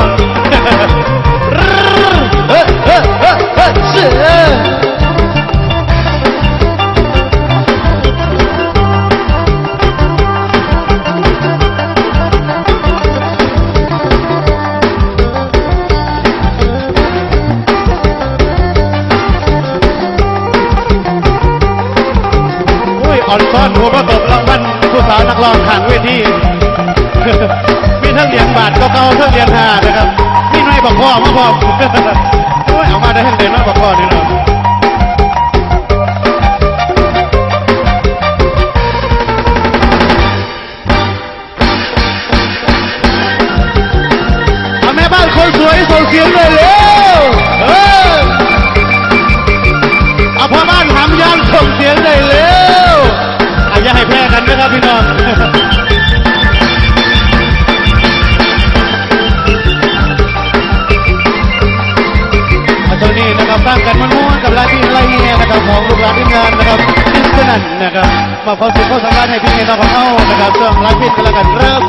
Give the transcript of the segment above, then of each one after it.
องเฮ้ยเฮ้ยเฮ้ยเฮ้ยเสือโอ้ยอ่อนซ้อนหัวประกบรางวัลผู้สาวนักร้องขางเวที มีทั้งเหรียญบาทก็เก่าทั้งเหรียญห้านะครับมีน้อยบอกพ่อมาพ่อโอ้ยเอามาได้ทั้งเหรียญน้อยบอกพ่อนี่เนาะเอาแม่บ้านคนสวยส่งเสียงเลยเร็วเออเอาพ่อบ้านหำยางส่งเสียงเร็ว ร่างกันมันม้วนกับลายที่ไรเงี้ยนะครับของลูกหลานที่งานนะครับอินสนั่นนะครับมาขอสุขขอสำราญให้พี่น้องของเขานะครับเรื่องรักพิษกันแล้วกันครับ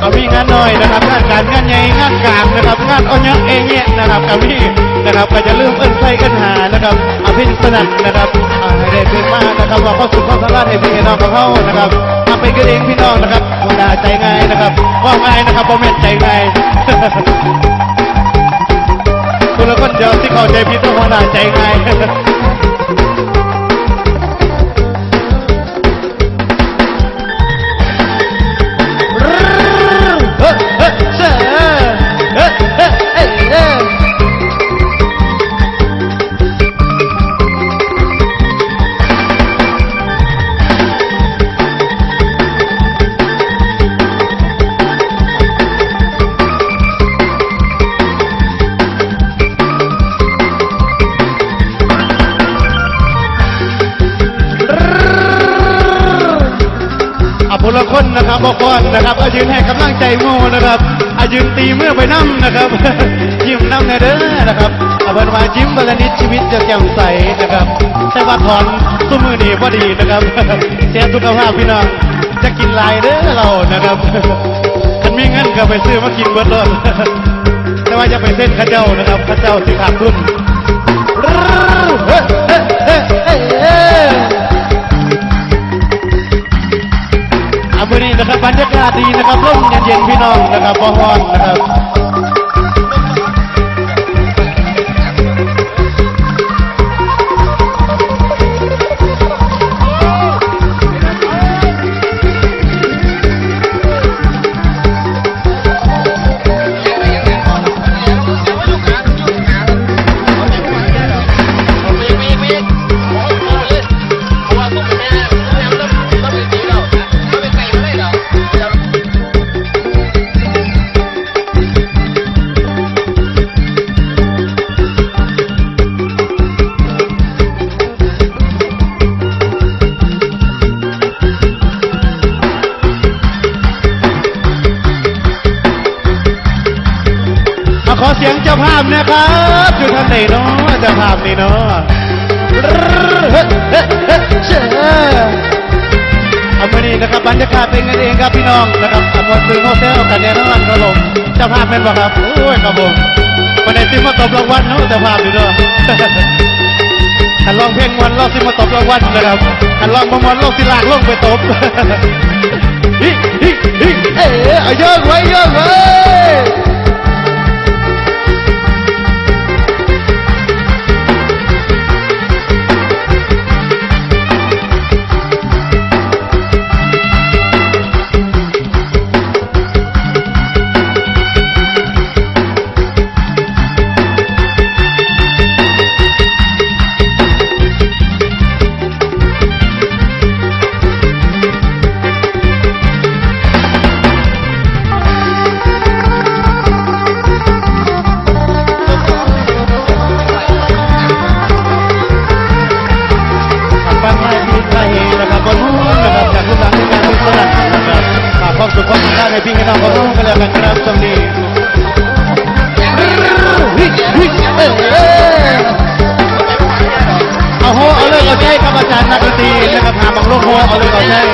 เอามีงานหน่อยนะครับงานการงานใหญ่งานกลางนะครับงานอาเนี้ยเองเนี่ยนะครับกับพี่นะครับก็จะลืมเอิ้นใส่กันหานะครับอภิสนันนะครับ อ่าให้ได้เป็นมากนะครับว่าเข้าสู่ความสามารถให้พี่น้องของเขานะครับทำไปกันเองพี่น้องนะครับธรรมดาใจง่ายนะครับว่าง่ายนะครับโมเมนใจง่ายคุณละคนเดียวที่เข้าใจพี่ต้องธรรมดาใจง่าย นะครับอายืนให้กำลังใจโมนะครับอายืนตีเมื่อไปน้ำนะครับ ยิ้มน้ำในเด้อนะครับเอาเป็นว่ายิ้มวันละนิดชีวิตจะแจ่มใสนะครับ แต่ว่าถอนตุ้มือดีพอดีนะครับเสียสุขภาพพี่น้องจะกินลายเด้อเรานะครับคันมีเงินก็ไปซื้อมากินเบิร์ดเลยแต่ว่าจะไปเส้นข้าเจ้านะครับข้าเจ้าสิขาดทุน อามือนี้นะครับบรรยากาศดีนะครับร่มเย็นๆพี่น้องนะครับพอฮอนนะครับ สียงเจ้าภาพนะครับอยู่ท่านไหนเนาะเจ้าภาพนี่เนาะเฮ้ยเอามือนี้นะครับบรรยากาศเป็นกันเองครับพี่น้องนะครับอำนวยซื้อโฮเทลกันแน่นอนครับผมเจ้าภาพเป็นบ่ครับโอ้ยครับผมวันไหนี้ซิมาตบรางวัลเนาะเจ้าภาพอยู่เนาะขันลองเพลงมวนเราสิมาตบรางวัลนะครับขันลองประมวลเราสิลากลงไปตบฮิฮิฮิเอาโยกไว้โยกไว้ ของเรากันแล้วกันครับตรงนี้เอาโฮเอาเลยเอาใจครับอาจารย์นักดนตรีนะครับหาบังโลกโฮเอาเลยเอาใจต้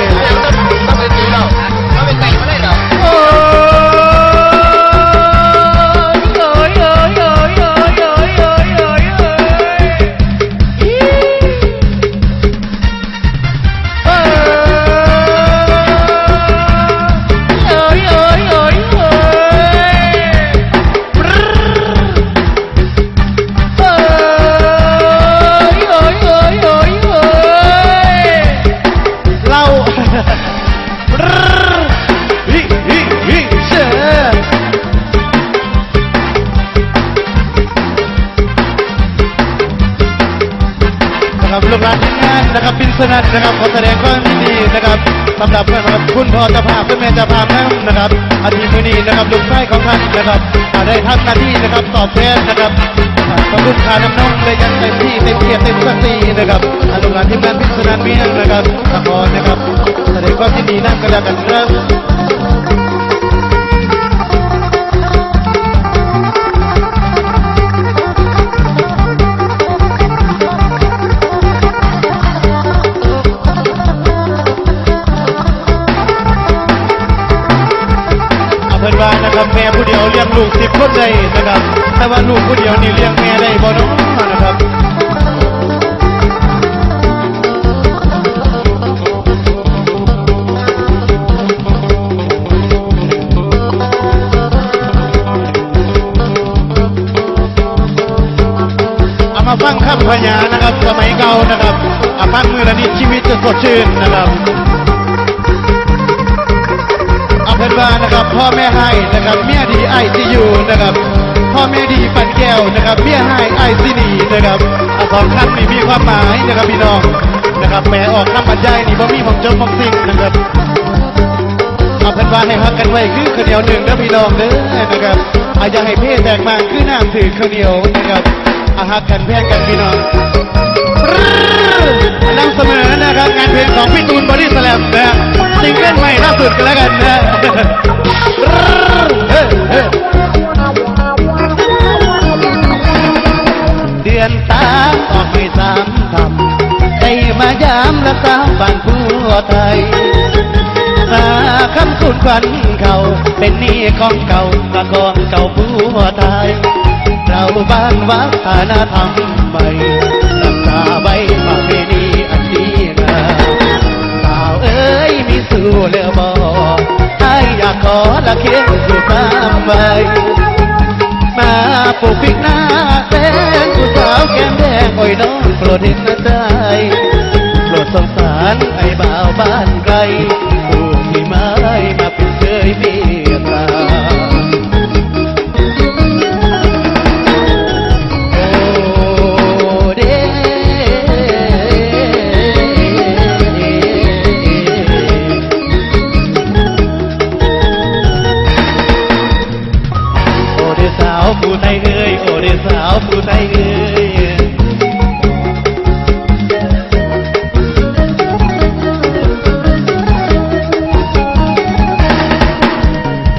อง นะครับพินนะครับขอแสดงความยินดีนะครับสำหรับนะครับคุณพ่อจะพาคุณแม่จะพาแม่นะครับอาทิตย์นี้นะครับลูกชายของท่านนะครับอ่าได้ทำหน้าที่นะครับตอบแทนนะครับขอบคุณค่าน้ำนมได้อยังเต็มที่เต็มเกียรติเต็มศักดิ์ศรีนะครับอารมณ์งานที่แม่พินสนันเมียงนะครับขอนะครับแสดงความยินดีนั่งกระดากันครับ ลูกสิบคนได้นะครับ แต่ว่าลูกผู้เดียวนี่เลี้ยงแม่ได้บ่น้องนะครับเอามาฟังคำพญานะครับ สมัยเก่านะครับอาฟังมือละนิดชีวิตจะสดชื่นนะครับ ว่านะครับพ่อแม่ให้นะครับเมียดีไอซียูนะครับพ่อแม่ดีปันแก้วนะครับเมียให้ไอซีนีนะครับเอาสองคำนี่มีความหมายนะครับพี่น้องนะครับแปลออกคำบรรยายนี่บ่มีหมองจบหมองสิ้นนะครับเอาเป็นว่าให้ฮักกันไว้คือข้าวเหนียวหนึ่งนะพี่น้องเด้อนะครับอาอย่าให้เพศแตกมากคือน้ำถือข้าวเหนียวนะครับอาฮักกันแพงกันพี่น้อง เดือนสามออกไม่สามคำใครมายามและสาวบ้านผัวไทยนาคำคุณควันเขาเป็นหนี้ของเก่ามาของเก่าผัวไทย เราบ้านวัฒนธรรมใหม่รักษาไว้ประเพณีอันดีงามสาวเอ้ยมีสู่เลือบอไอ้อยาก ขอละเคียงสู่ตามไปมาปลูกพิกหน้าแดงผู้สาวแก้มแดงโอ้ยน้องโปรดเห็นใจโปรดสงสารไอ้บ่าวบ้านไกลาวผู้ไทยเอ้ย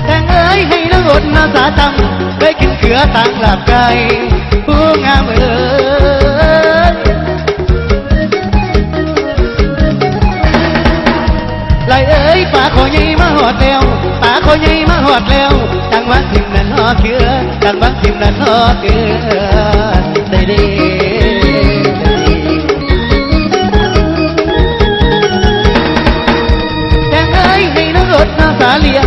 แตงเอ้ยให้นางอดนาสาตำได้กินเกลือต่างหลับไก่ผู้งามเอ้ยไหลเอ้ยป่าขอใหญ่มาหอดแล้วป่าขอใหญ่มาหอดแล้วจังหวัดทิมนั้นหอดเกลือ จังหวัดทิมนั้นหอดเกลือได้ดีได้ดีแดงเอ้ยให้น้องรถน้าสาเลีย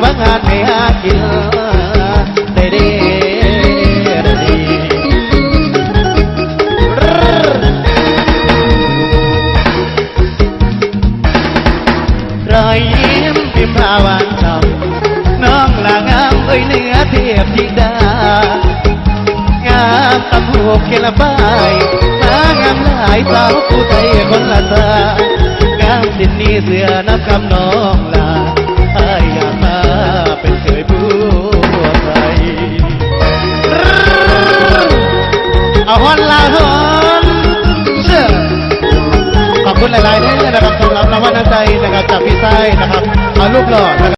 เอาควายโซ่ไว้หาผู้งามเอ๋ยลอยเอ้ยบัดเถือมาหอดแล้วบัดเถือมาหอดแล้วต่างมาสิมต่างหากินต่างว่างานไม่หากินได้เด้ได้เด้รอยยิ้มพิมพาหวานฉ่ำน้องลางามเอ้ยเนื้อเทียบธิดางามตำหูกเกละบายมางามหลายสาวผู้ไทยคนละตางามสินนี้เสือนับคำน้อ จากพี่ไส้นะครับเอารูปหล่อนะครับ